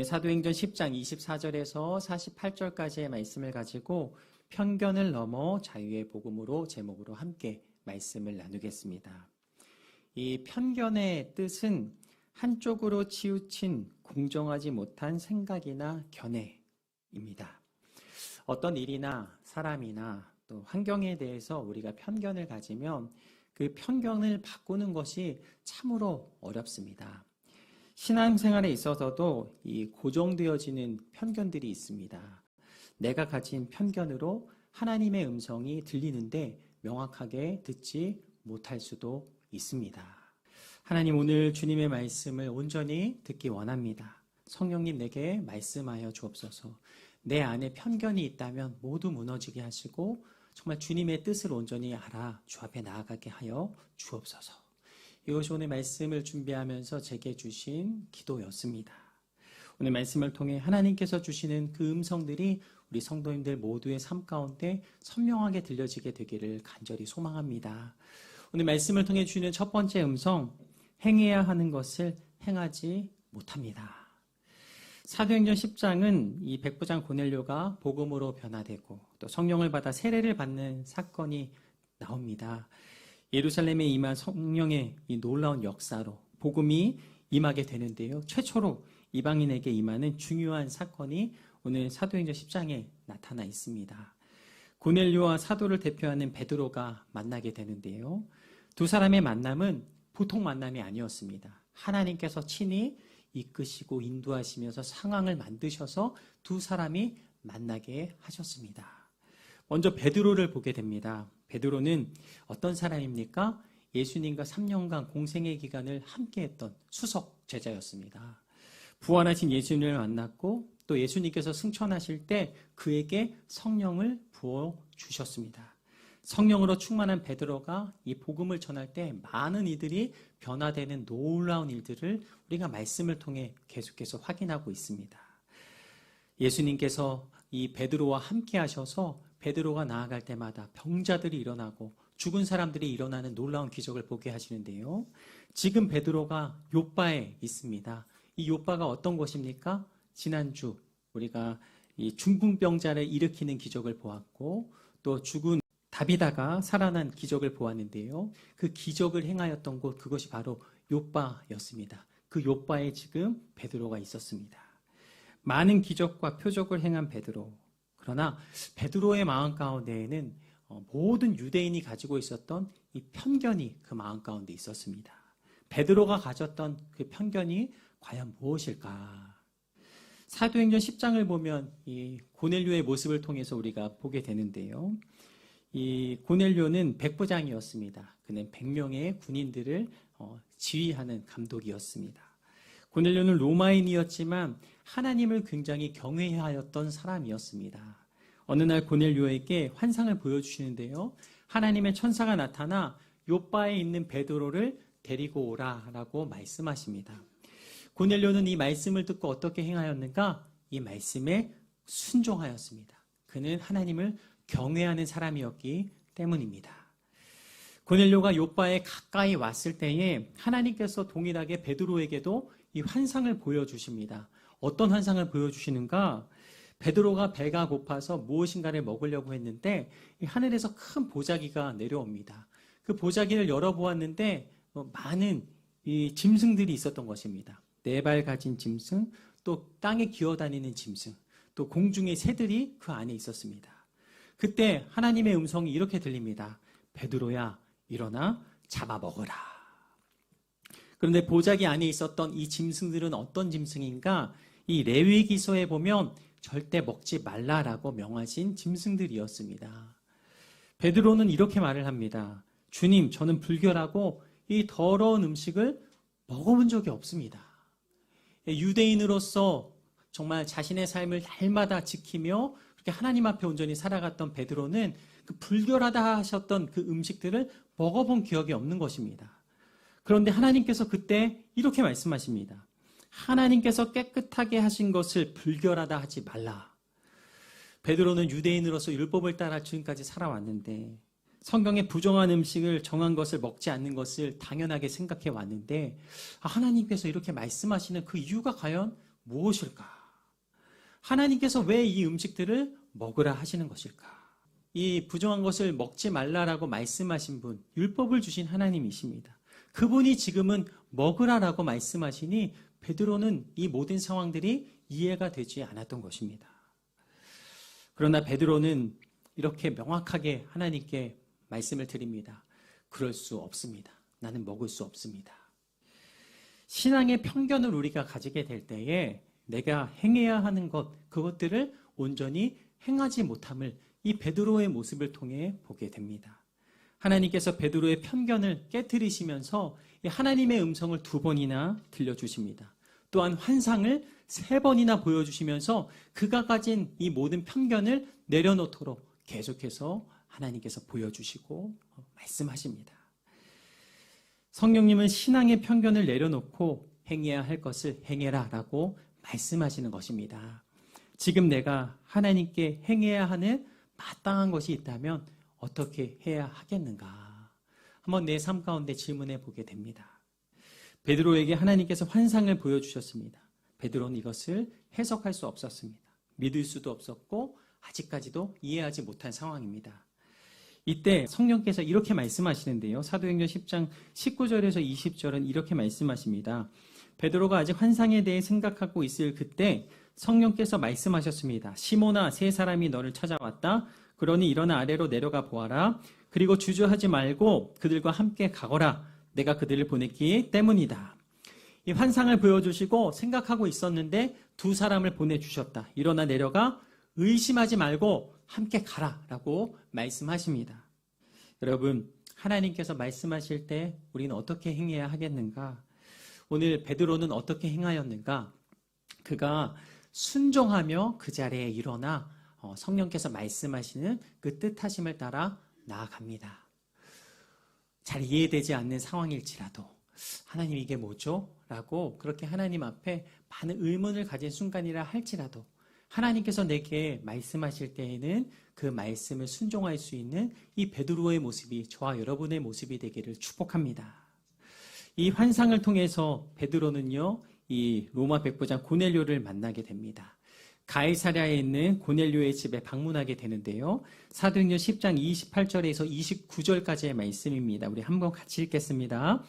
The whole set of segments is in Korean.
오늘 사도행전 10장 24절에서 48절까지의 말씀을 가지고 편견을 넘어 자유의 복음으로 제목으로 함께 말씀을 나누겠습니다. 이 편견의 뜻은 한쪽으로 치우친 공정하지 못한 생각이나 견해입니다. 어떤 일이나 사람이나 또 환경에 대해서 우리가 편견을 가지면 그 편견을 바꾸는 것이 참으로 어렵습니다. 신앙생활에 있어서도 이 고정되어지는 편견들이 있습니다. 내가 가진 편견으로 하나님의 음성이 들리는데 명확하게 듣지 못할 수도 있습니다. 하나님 오늘 주님의 말씀을 온전히 듣기 원합니다. 성령님 내게 말씀하여 주옵소서. 내 안에 편견이 있다면 모두 무너지게 하시고 정말 주님의 뜻을 온전히 알아 주 앞에 나아가게 하여 주옵소서. 이것이 오늘 말씀을 준비하면서 제게 주신 기도였습니다. 오늘 말씀을 통해 하나님께서 주시는 그 음성들이 우리 성도님들 모두의 삶 가운데 선명하게 들려지게 되기를 간절히 소망합니다. 오늘 말씀을 통해 주시는 첫 번째 음성, 행해야 하는 것을 행하지 못합니다. 사도행전 10장은 이 백부장 고넬료가 복음으로 변화되고 또 성령을 받아 세례를 받는 사건이 나옵니다. 예루살렘에 임한 성령의 이 놀라운 역사로 복음이 임하게 되는데요. 최초로 이방인에게 임하는 중요한 사건이 오늘 사도행전 10장에 나타나 있습니다. 고넬료와 사도를 대표하는 베드로가 만나게 되는데요. 두 사람의 만남은 보통 만남이 아니었습니다. 하나님께서 친히 이끄시고 인도하시면서 상황을 만드셔서 두 사람이 만나게 하셨습니다. 먼저 베드로를 보게 됩니다. 베드로는 어떤 사람입니까? 예수님과 3년간 공생의 기간을 함께했던 수석 제자였습니다. 부활하신 예수님을 만났고 또 예수님께서 승천하실 때 그에게 성령을 부어 주셨습니다. 성령으로 충만한 베드로가 이 복음을 전할 때 많은 이들이 변화되는 놀라운 일들을 우리가 말씀을 통해 계속해서 확인하고 있습니다. 예수님께서 이 베드로와 함께 하셔서 베드로가 나아갈 때마다 병자들이 일어나고 죽은 사람들이 일어나는 놀라운 기적을 보게 하시는데요. 지금 베드로가 요바에 있습니다. 이 요바가 어떤 곳입니까? 지난주 우리가 이 중풍병자를 일으키는 기적을 보았고 또 죽은 다비다가 살아난 기적을 보았는데요. 그 기적을 행하였던 곳 그것이 바로 요바였습니다. 그 요바에 지금 베드로가 있었습니다. 많은 기적과 표적을 행한 베드로. 그러나 베드로의 마음 가운데에는 어, 모든 유대인이 가지고 있었던 이 편견이 그 마음 가운데 있었습니다. 베드로가 가졌던 그 편견이 과연 무엇일까? 사도행전 10장을 보면 이 고넬료의 모습을 통해서 우리가 보게 되는데요. 이 고넬료는 백부장이었습니다. 그는 100명의 군인들을 어, 지휘하는 감독이었습니다. 고넬료는 로마인이었지만 하나님을 굉장히 경외하였던 사람이었습니다. 어느 날 고넬료에게 환상을 보여주시는데요. 하나님의 천사가 나타나 요바에 있는 베드로를 데리고 오라라고 말씀하십니다. 고넬료는 이 말씀을 듣고 어떻게 행하였는가? 이 말씀에 순종하였습니다. 그는 하나님을 경외하는 사람이었기 때문입니다. 고넬료가 요바에 가까이 왔을 때에 하나님께서 동일하게 베드로에게도 이 환상을 보여주십니다. 어떤 환상을 보여주시는가? 베드로가 배가 고파서 무엇인가를 먹으려고 했는데 하늘에서 큰 보자기가 내려옵니다. 그 보자기를 열어보았는데 뭐 많은 이 짐승들이 있었던 것입니다. 네 발 가진 짐승, 또 땅에 기어다니는 짐승, 또 공중의 새들이 그 안에 있었습니다. 그때 하나님의 음성이 이렇게 들립니다. 베드로야, 일어나 잡아 먹어라. 그런데 보자기 안에 있었던 이 짐승들은 어떤 짐승인가? 이 레위 기서에 보면 절대 먹지 말라라고 명하신 짐승들이었습니다. 베드로는 이렇게 말을 합니다. 주님, 저는 불결하고 이 더러운 음식을 먹어본 적이 없습니다. 유대인으로서 정말 자신의 삶을 날마다 지키며 그렇게 하나님 앞에 온전히 살아갔던 베드로는 그 불결하다 하셨던 그 음식들을 먹어본 기억이 없는 것입니다. 그런데 하나님께서 그때 이렇게 말씀하십니다. 하나님께서 깨끗하게 하신 것을 불결하다 하지 말라. 베드로는 유대인으로서 율법을 따라 지금까지 살아왔는데 성경에 부정한 음식을 정한 것을 먹지 않는 것을 당연하게 생각해 왔는데 아, 하나님께서 이렇게 말씀하시는 그 이유가 과연 무엇일까? 하나님께서 왜 이 음식들을 먹으라 하시는 것일까? 이 부정한 것을 먹지 말라라고 말씀하신 분, 율법을 주신 하나님이십니다. 그분이 지금은 먹으라라고 말씀하시니 베드로는 이 모든 상황들이 이해가 되지 않았던 것입니다. 그러나 베드로는 이렇게 명확하게 하나님께 말씀을 드립니다. 그럴 수 없습니다. 나는 먹을 수 없습니다. 신앙의 편견을 우리가 가지게 될 때에 내가 행해야 하는 것, 그것들을 온전히 행하지 못함을 이 베드로의 모습을 통해 보게 됩니다. 하나님께서 베드로의 편견을 깨뜨리시면서 하나님의 음성을 두 번이나 들려주십니다. 또한 환상을 세 번이나 보여주시면서 그가 가진 이 모든 편견을 내려놓도록 계속해서 하나님께서 보여주시고 말씀하십니다. 성령님은 신앙의 편견을 내려놓고 행해야 할 것을 행해라 라고 말씀하시는 것입니다. 지금 내가 하나님께 행해야 하는 마땅한 것이 있다면 어떻게 해야 하겠는가? 한번 내 삶 가운데 질문해 보게 됩니다. 베드로에게 하나님께서 환상을 보여주셨습니다. 베드로는 이것을 해석할 수 없었습니다. 믿을 수도 없었고 아직까지도 이해하지 못한 상황입니다. 이때 성령께서 이렇게 말씀하시는데요. 사도행전 10장 19절에서 20절은 이렇게 말씀하십니다. 베드로가 아직 환상에 대해 생각하고 있을 그때 성령께서 말씀하셨습니다. 시모나 세 사람이 너를 찾아왔다. 그러니 일어나 아래로 내려가 보아라. 그리고 주저하지 말고 그들과 함께 가거라. 내가 그들을 보냈기 때문이다. 이 환상을 보여주시고 생각하고 있었는데 두 사람을 보내주셨다. 일어나 내려가 의심하지 말고 함께 가라 라고 말씀하십니다. 여러분, 하나님께서 말씀하실 때 우리는 어떻게 행해야 하겠는가? 오늘 베드로는 어떻게 행하였는가? 그가 순종하며 그 자리에 일어나 어, 성령께서 말씀하시는 그 뜻하심을 따라 나아갑니다. 잘 이해되지 않는 상황일지라도 하나님 이게 뭐죠? 라고 그렇게 하나님 앞에 많은 의문을 가진 순간이라 할지라도 하나님께서 내게 말씀하실 때에는 그 말씀을 순종할 수 있는 이 베드로의 모습이 저와 여러분의 모습이 되기를 축복합니다. 이 환상을 통해서 베드로는요, 이 로마 백부장 고넬료를 만나게 됩니다. 가이사랴에 있는 고넬료의 집에 방문하게 되는데요. 사도행전 10장 28절에서 29절까지의 말씀입니다. 우리 한번 같이 읽겠습니다.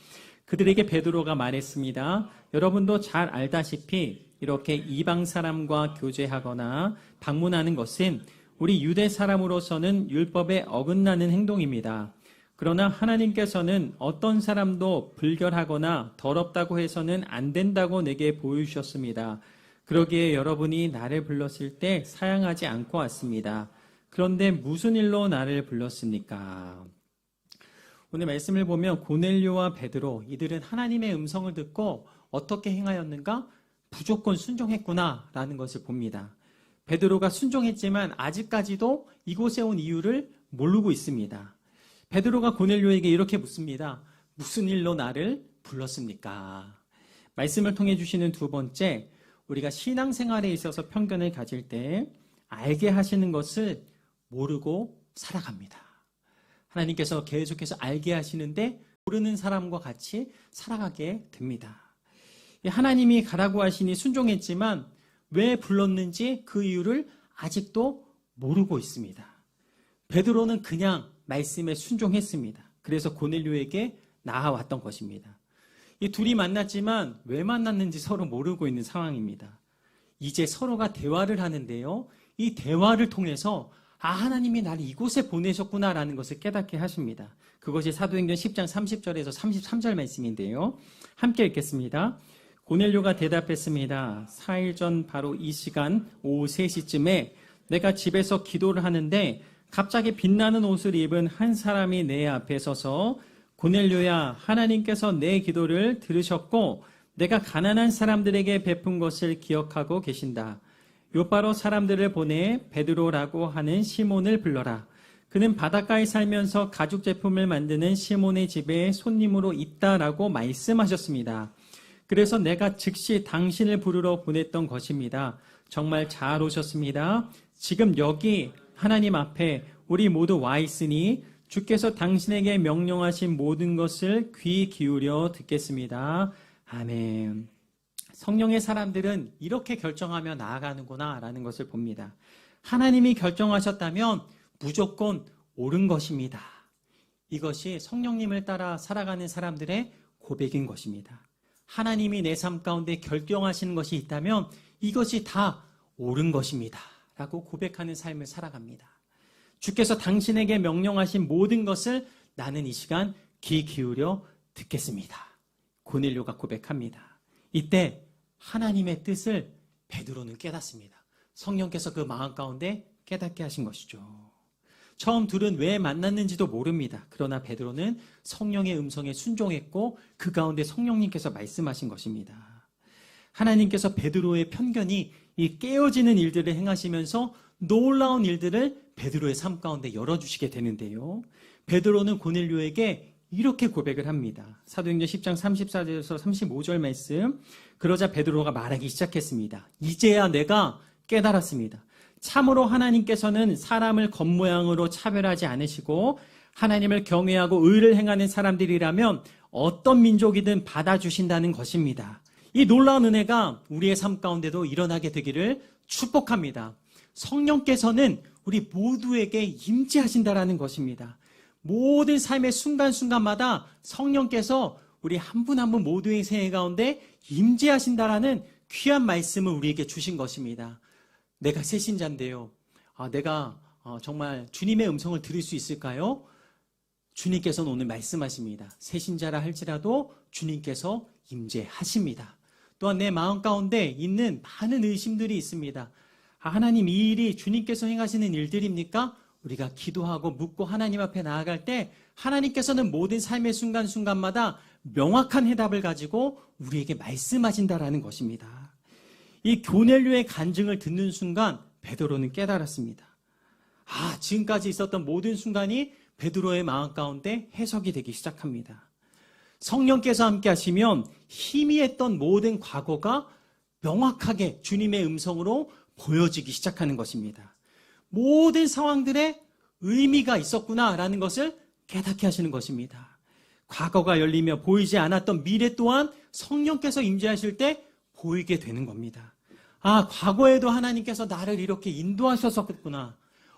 그들에게 베드로가 말했습니다. 여러분도 잘 알다시피 이렇게 이방 사람과 교제하거나 방문하는 것은 우리 유대 사람으로서는 율법에 어긋나는 행동입니다. 그러나 하나님께서는 어떤 사람도 불결하거나 더럽다고 해서는 안 된다고 내게 보여주셨습니다. 그러기에 여러분이 나를 불렀을 때 사양하지 않고 왔습니다. 그런데 무슨 일로 나를 불렀습니까? 오늘 말씀을 보면 고넬료와 베드로 이들은 하나님의 음성을 듣고 어떻게 행하였는가? 무조건 순종했구나라는 것을 봅니다. 베드로가 순종했지만 아직까지도 이곳에 온 이유를 모르고 있습니다. 베드로가 고넬료에게 이렇게 묻습니다. 무슨 일로 나를 불렀습니까? 말씀을 통해 주시는 두 번째, 우리가 신앙생활에 있어서 편견을 가질 때 알게 하시는 것을 모르고 살아갑니다. 하나님께서 계속해서 알게 하시는데 모르는 사람과 같이 살아가게 됩니다. 하나님이 가라고 하시니 순종했지만 왜 불렀는지 그 이유를 아직도 모르고 있습니다. 베드로는 그냥 말씀에 순종했습니다. 그래서 고넬료에게 나아왔던 것입니다. 이 둘이 만났지만 왜 만났는지 서로 모르고 있는 상황입니다. 이제 서로가 대화를 하는데요. 이 대화를 통해서 아, 하나님이 나를 이곳에 보내셨구나라는 것을 깨닫게 하십니다. 그것이 사도행전 10장 30절에서 33절 말씀인데요. 함께 읽겠습니다. 고넬료가 대답했습니다. 4일 전 바로 이 시간 오후 3시쯤에 내가 집에서 기도를 하는데 갑자기 빛나는 옷을 입은 한 사람이 내 앞에 서서 고넬료야 하나님께서 내 기도를 들으셨고 내가 가난한 사람들에게 베푼 것을 기억하고 계신다. 요바로 사람들을 보내 베드로라고 하는 시몬을 불러라. 그는 바닷가에 살면서 가죽 제품을 만드는 시몬의 집에 손님으로 있다라고 말씀하셨습니다. 그래서 내가 즉시 당신을 부르러 보냈던 것입니다. 정말 잘 오셨습니다. 지금 여기 하나님 앞에 우리 모두 와 있으니 주께서 당신에게 명령하신 모든 것을 귀 기울여 듣겠습니다. 아멘. 성령의 사람들은 이렇게 결정하며 나아가는구나 라는 것을 봅니다. 하나님이 결정하셨다면 무조건 옳은 것입니다. 이것이 성령님을 따라 살아가는 사람들의 고백인 것입니다. 하나님이 내 삶 가운데 결정하시는 것이 있다면 이것이 다 옳은 것입니다. 라고 고백하는 삶을 살아갑니다. 주께서 당신에게 명령하신 모든 것을 나는 이 시간 귀 기울여 듣겠습니다. 고넬료가 고백합니다. 이때 하나님의 뜻을 베드로는 깨닫습니다. 성령께서 그 마음 가운데 깨닫게 하신 것이죠. 처음 둘은 왜 만났는지도 모릅니다. 그러나 베드로는 성령의 음성에 순종했고 그 가운데 성령님께서 말씀하신 것입니다. 하나님께서 베드로의 편견이 이 깨어지는 일들을 행하시면서 놀라운 일들을 베드로의 삶 가운데 열어주시게 되는데요. 베드로는 고넬료에게 이렇게 고백을 합니다. 사도행전 10장 34절에서 35절 말씀. 그러자 베드로가 말하기 시작했습니다. 이제야 내가 깨달았습니다. 참으로 하나님께서는 사람을 겉모양으로 차별하지 않으시고 하나님을 경외하고 의를 행하는 사람들이라면 어떤 민족이든 받아주신다는 것입니다. 이 놀라운 은혜가 우리의 삶 가운데도 일어나게 되기를 축복합니다. 성령께서는 우리 모두에게 임재하신다라는 것입니다. 모든 삶의 순간순간마다 성령께서 우리 한 분 한 분 모두의 생애 가운데 임재하신다라는 귀한 말씀을 우리에게 주신 것입니다. 내가 새신자인데요. 아, 내가 어, 정말 주님의 음성을 들을 수 있을까요? 주님께서는 오늘 말씀하십니다. 새신자라 할지라도 주님께서 임재하십니다. 또한 내 마음 가운데 있는 많은 의심들이 있습니다. 아, 하나님 이 일이 주님께서 행하시는 일들입니까? 우리가 기도하고 묻고 하나님 앞에 나아갈 때 하나님께서는 모든 삶의 순간순간마다 명확한 해답을 가지고 우리에게 말씀하신다라는 것입니다. 이 교넬료의 간증을 듣는 순간 베드로는 깨달았습니다. 아, 지금까지 있었던 모든 순간이 베드로의 마음 가운데 해석이 되기 시작합니다. 성령께서 함께 하시면 희미했던 모든 과거가 명확하게 주님의 음성으로 보여지기 시작하는 것입니다. 모든 상황들에 의미가 있었구나라는 것을 깨닫게 하시는 것입니다. 과거가 열리며 보이지 않았던 미래 또한 성령께서 임재하실 때 보이게 되는 겁니다. 아, 과거에도 하나님께서 나를 이렇게 인도하셨었구나.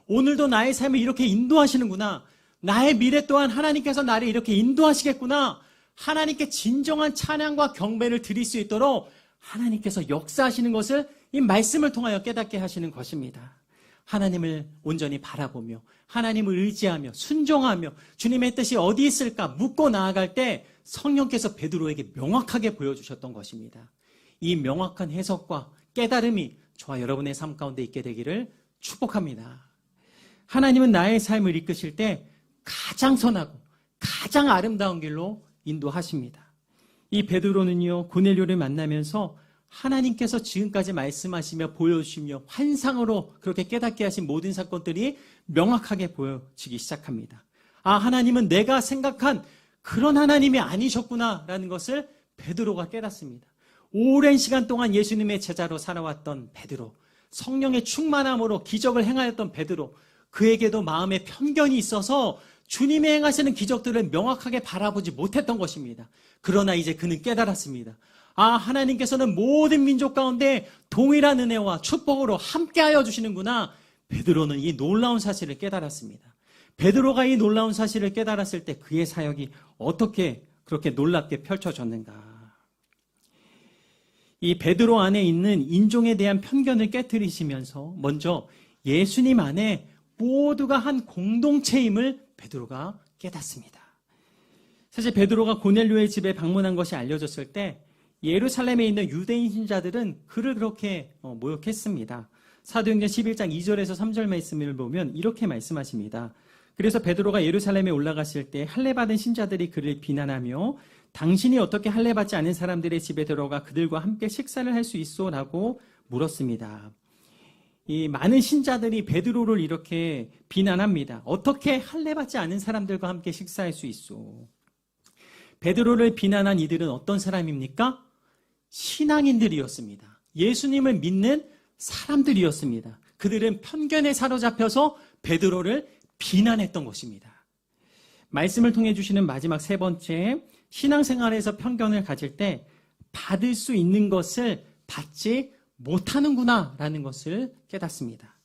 오늘도 나의 삶을 이렇게 인도하시는구나. 나의 미래 또한 하나님께서 나를 이렇게 인도하시겠구나. 하나님께 진정한 찬양과 경배를 드릴 수 있도록 하나님께서 역사하시는 것을 이 말씀을 통하여 깨닫게 하시는 것입니다. 하나님을 온전히 바라보며 하나님을 의지하며 순종하며 주님의 뜻이 어디 있을까 묻고 나아갈 때 성령께서 베드로에게 명확하게 보여주셨던 것입니다. 이 명확한 해석과 깨달음이 저와 여러분의 삶 가운데 있게 되기를 축복합니다. 하나님은 나의 삶을 이끄실 때 가장 선하고 가장 아름다운 길로 인도하십니다. 이 베드로는요 고넬료를 만나면서 하나님께서 지금까지 말씀하시며 보여주시며 환상으로 그렇게 깨닫게 하신 모든 사건들이 명확하게 보여지기 시작합니다. 아, 하나님은 내가 생각한 그런 하나님이 아니셨구나라는 것을 베드로가 깨닫습니다. 오랜 시간 동안 예수님의 제자로 살아왔던 베드로, 성령의 충만함으로 기적을 행하였던 베드로, 그에게도 마음에 편견이 있어서 주님의 행하시는 기적들을 명확하게 바라보지 못했던 것입니다. 그러나 이제 그는 깨달았습니다. 아, 하나님께서는 모든 민족 가운데 동일한 은혜와 축복으로 함께하여 주시는구나. 베드로는 이 놀라운 사실을 깨달았습니다. 베드로가 이 놀라운 사실을 깨달았을 때 그의 사역이 어떻게 그렇게 놀랍게 펼쳐졌는가. 이 베드로 안에 있는 인종에 대한 편견을 깨뜨리시면서 먼저 예수님 안에 모두가 한 공동체임을 베드로가 깨닫습니다. 사실 베드로가 고넬료의 집에 방문한 것이 알려졌을 때 예루살렘에 있는 유대인 신자들은 그를 그렇게 어, 모욕했습니다. 사도행전 11장 2절에서 3절 말씀을 보면 이렇게 말씀하십니다. 그래서 베드로가 예루살렘에 올라갔을 때 할례 받은 신자들이 그를 비난하며 당신이 어떻게 할례 받지 않은 사람들의 집에 들어가 그들과 함께 식사를 할 수 있소라고 물었습니다. 이 많은 신자들이 베드로를 이렇게 비난합니다. 어떻게 할례 받지 않은 사람들과 함께 식사할 수 있소? 베드로를 비난한 이들은 어떤 사람입니까? 신앙인들이었습니다. 예수님을 믿는 사람들이었습니다. 그들은 편견에 사로잡혀서 베드로를 비난했던 것입니다. 말씀을 통해 주시는 마지막 세 번째, 신앙생활에서 편견을 가질 때 받을 수 있는 것을 받지 못하는구나라는 것을 깨닫습니다.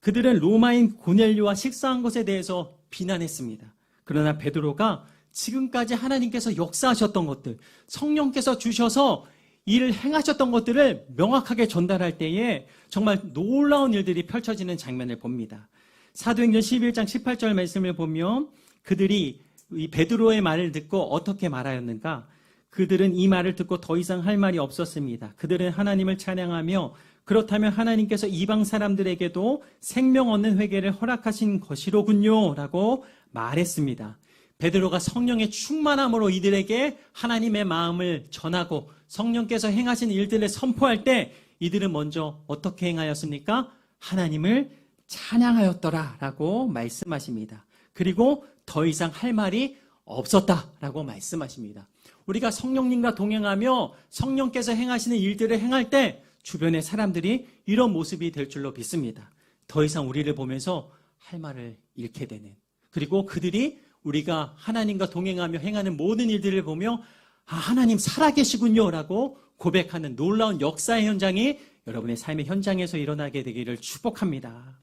그들은 로마인 고넬료와 식사한 것에 대해서 비난했습니다. 그러나 베드로가 지금까지 하나님께서 역사하셨던 것들, 성령께서 주셔서 일을 행하셨던 것들을 명확하게 전달할 때에 정말 놀라운 일들이 펼쳐지는 장면을 봅니다. 사도행전 11장 18절 말씀을 보면 그들이 이 베드로의 말을 듣고 어떻게 말하였는가? 그들은 이 말을 듣고 더 이상 할 말이 없었습니다. 그들은 하나님을 찬양하며 그렇다면 하나님께서 이방 사람들에게도 생명 얻는 회개를 허락하신 것이로군요. 라고 말했습니다. 베드로가 성령의 충만함으로 이들에게 하나님의 마음을 전하고 성령께서 행하신 일들을 선포할 때 이들은 먼저 어떻게 행하였습니까? 하나님을 찬양하였더라 라고 말씀하십니다. 그리고 더 이상 할 말이 없었다 라고 말씀하십니다. 우리가 성령님과 동행하며 성령께서 행하시는 일들을 행할 때 주변의 사람들이 이런 모습이 될 줄로 믿습니다. 더 이상 우리를 보면서 할 말을 잃게 되는 그리고 그들이 우리가 하나님과 동행하며 행하는 모든 일들을 보며 아, 하나님 살아계시군요 라고 고백하는 놀라운 역사의 현장이 여러분의 삶의 현장에서 일어나게 되기를 축복합니다.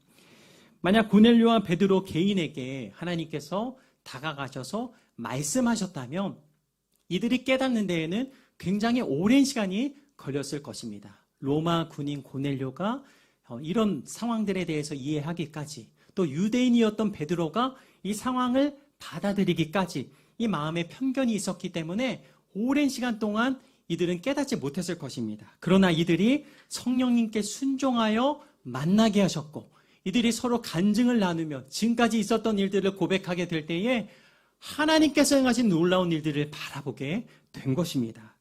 만약 고넬료와 베드로 개인에게 하나님께서 다가가셔서 말씀하셨다면 이들이 깨닫는 데에는 굉장히 오랜 시간이 걸렸을 것입니다. 로마 군인 고넬료가 어, 이런 상황들에 대해서 이해하기까지 또 유대인이었던 베드로가 이 상황을 받아들이기까지 이 마음에 편견이 있었기 때문에 오랜 시간 동안 이들은 깨닫지 못했을 것입니다. 그러나 이들이 성령님께 순종하여 만나게 하셨고 이들이 서로 간증을 나누며 지금까지 있었던 일들을 고백하게 될 때에 하나님께서 행하신 놀라운 일들을 바라보게 된 것입니다.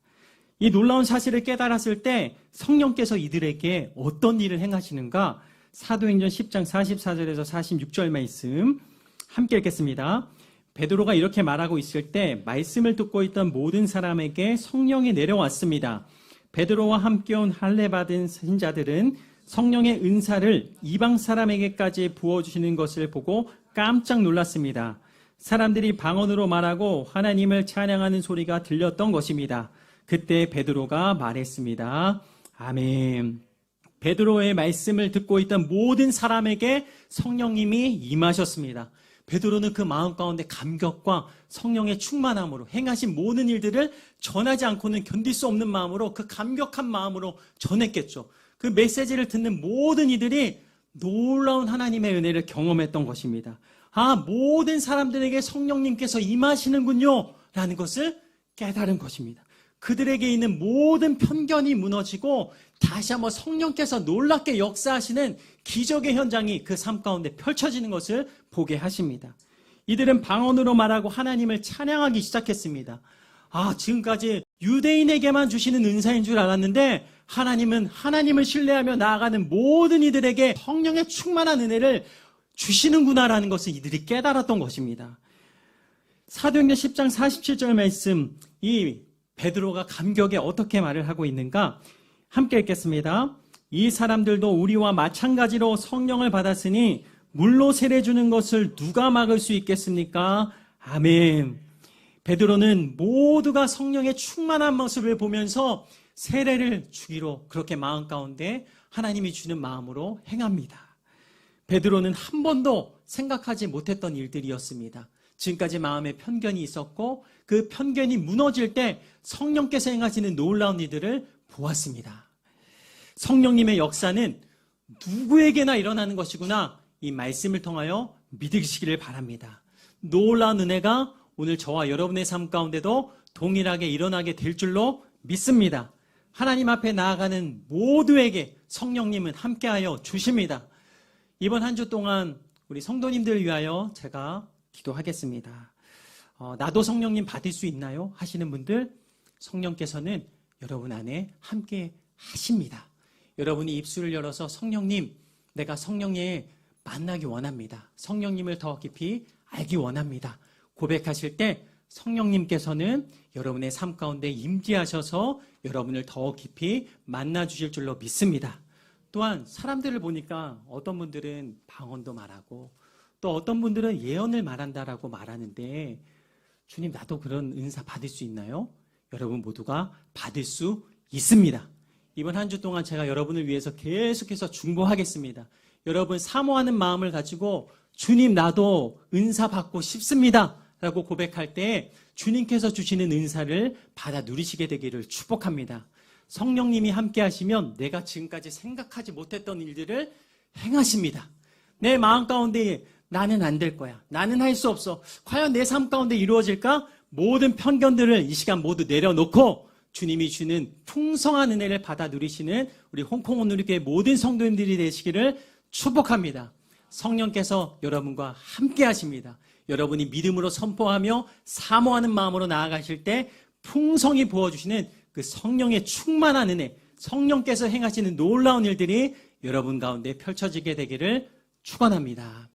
이 놀라운 사실을 깨달았을 때 성령께서 이들에게 어떤 일을 행하시는가 사도행전 10장 44절에서 46절 말씀 함께 읽겠습니다. 베드로가 이렇게 말하고 있을 때 말씀을 듣고 있던 모든 사람에게 성령이 내려왔습니다. 베드로와 함께 온 할례 받은 신자들은 성령의 은사를 이방 사람에게까지 부어 주시는 것을 보고 깜짝 놀랐습니다. 사람들이 방언으로 말하고 하나님을 찬양하는 소리가 들렸던 것입니다. 그때 베드로가 말했습니다. 아멘. 베드로의 말씀을 듣고 있던 모든 사람에게 성령님이 임하셨습니다. 베드로는 그 마음 가운데 감격과 성령의 충만함으로 행하신 모든 일들을 전하지 않고는 견딜 수 없는 마음으로 그 감격한 마음으로 전했겠죠. 그 메시지를 듣는 모든 이들이 놀라운 하나님의 은혜를 경험했던 것입니다. 아, 모든 사람들에게 성령님께서 임하시는군요. 라는 것을 깨달은 것입니다. 그들에게 있는 모든 편견이 무너지고 다시 한번 성령께서 놀랍게 역사하시는 기적의 현장이 그 삶 가운데 펼쳐지는 것을 보게 하십니다. 이들은 방언으로 말하고 하나님을 찬양하기 시작했습니다. 아, 지금까지 유대인에게만 주시는 은사인 줄 알았는데 하나님은 하나님을 신뢰하며 나아가는 모든 이들에게 성령의 충만한 은혜를 주시는구나라는 것을 이들이 깨달았던 것입니다. 사도행전 10장 47절 말씀, 이 베드로가 감격에 어떻게 말을 하고 있는가? 함께 읽겠습니다. 이 사람들도 우리와 마찬가지로 성령을 받았으니 물로 세례 주는 것을 누가 막을 수 있겠습니까? 아멘. 베드로는 모두가 성령의 충만한 모습을 보면서 세례를 주기로 그렇게 마음 가운데 하나님이 주는 마음으로 행합니다. 베드로는 한 번도 생각하지 못했던 일들이었습니다. 지금까지 마음에 편견이 있었고 그 편견이 무너질 때 성령께서 행하시는 놀라운 일들을 보았습니다. 성령님의 역사는 누구에게나 일어나는 것이구나 이 말씀을 통하여 믿으시기를 바랍니다. 놀라운 은혜가 오늘 저와 여러분의 삶 가운데도 동일하게 일어나게 될 줄로 믿습니다. 하나님 앞에 나아가는 모두에게 성령님은 함께하여 주십니다. 이번 한 주 동안 우리 성도님들 위하여 제가 기도하겠습니다. 어, 나도 성령님 받을 수 있나요? 하시는 분들 성령께서는 여러분 안에 함께 하십니다. 여러분이 입술을 열어서 성령님, 내가 성령에 만나기 원합니다. 성령님을 더 깊이 알기 원합니다. 고백하실 때 성령님께서는 여러분의 삶 가운데 임재하셔서 여러분을 더 깊이 만나 주실 줄로 믿습니다. 또한 사람들을 보니까 어떤 분들은 방언도 말하고 또 어떤 분들은 예언을 말한다라고 말하는데 주님 나도 그런 은사 받을 수 있나요? 여러분 모두가 받을 수 있습니다. 이번 한 주 동안 제가 여러분을 위해서 계속해서 중보하겠습니다. 여러분 사모하는 마음을 가지고 주님 나도 은사 받고 싶습니다. 라고 고백할 때 주님께서 주시는 은사를 받아 누리시게 되기를 축복합니다. 성령님이 함께 하시면 내가 지금까지 생각하지 못했던 일들을 행하십니다. 내 마음 가운데 나는 안 될 거야. 나는 할 수 없어. 과연 내 삶 가운데 이루어질까? 모든 편견들을 이 시간 모두 내려놓고 주님이 주는 풍성한 은혜를 받아 누리시는 우리 홍콩 온누리교회 모든 성도님들이 되시기를 축복합니다. 성령께서 여러분과 함께 하십니다. 여러분이 믿음으로 선포하며 사모하는 마음으로 나아가실 때 풍성히 부어주시는 그 성령의 충만한 은혜, 성령께서 행하시는 놀라운 일들이 여러분 가운데 펼쳐지게 되기를 축원합니다.